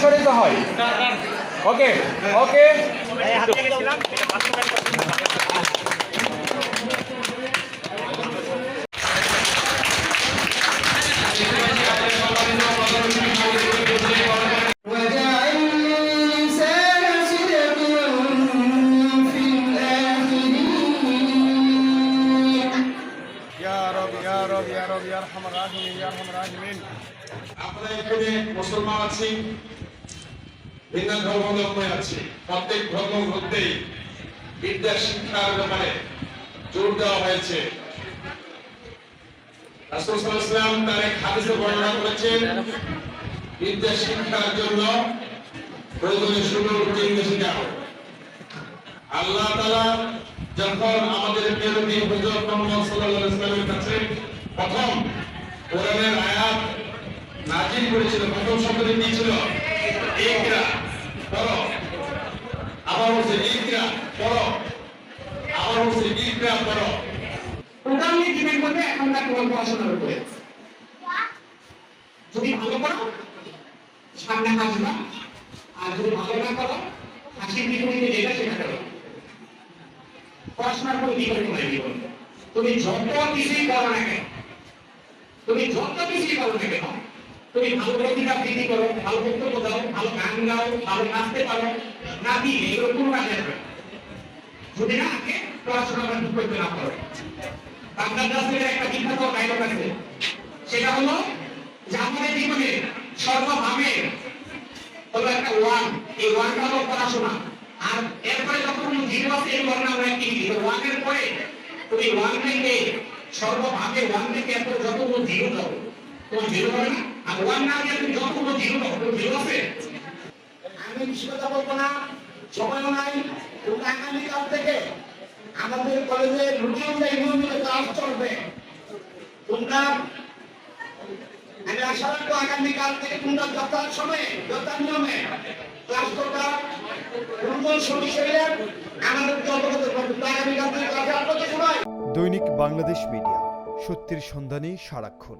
প্রসারিত হয় ওকে ওকে Apalagi ini Muslim masih. ভিন্ন ধর্মাবলম্বী আছি। প্রত্যেক ধর্ম মধ্যেই বিদ্যা শিক্ষার ব্যাপারে জোর দেওয়া হয়েছে। তার এক হাদিসে বর্ণনা করেছেন, বিদ্যা শিক্ষার জন্য প্রয়োজনে শুরু তিন শেখাও আল্লাহ তাআলা যখন আমাদের ওয়াসাল্লামের কাছে প্রথম কোরআনের আয়াত নাজিল করেছিল, প্রথম শব্দটি কি ইকরা পড়ো প্রধানলি ডিপেন্ড করবে এখনকার তোমার পড়াশোনার উপরে যদি ভালো করো, সামনে হাসবা আর যদি ভালো না করো, হাসির বিপরীতে যেটা সেটা করো। পড়াশোনার কোনো বিপরীত নয় জীবন? তুমি যত কিছুই করো না কেন, তুমি যত কিছুই করো না কেন, তুমি ভালো প্রতিভা বৃদ্ধি করো, ভালো বক্তব্য দাও, ভালো গান গাও, ভালো নাচতে পারো, না দিয়ে এগুলো কোনো কাজে যদি না আগে পড়াশোনা সেটা হলো জীবনে সর্বভাবে হলো পড়াশোনা আর এরপরে যখন জিরো আছে এই ওয়ান তুমি থেকে সর্বভাবে ওয়ান থেকে দাও তোমার জিরো আর ওয়ান না তুমি আমি বেশি সময়ও নাই আগামীকাল থেকে। আমাদের কলেজে রুটিন নিয়মিত ক্লাস চলবে। তোমরা, আমি আশা থেকে তোমরা যথার সময়ে যথার নিয়মে ক্লাস থেকে সবাই। দৈনিক বাংলাদেশ মিডিয়া, সত্যের সন্ধানে সারাক্ষণ।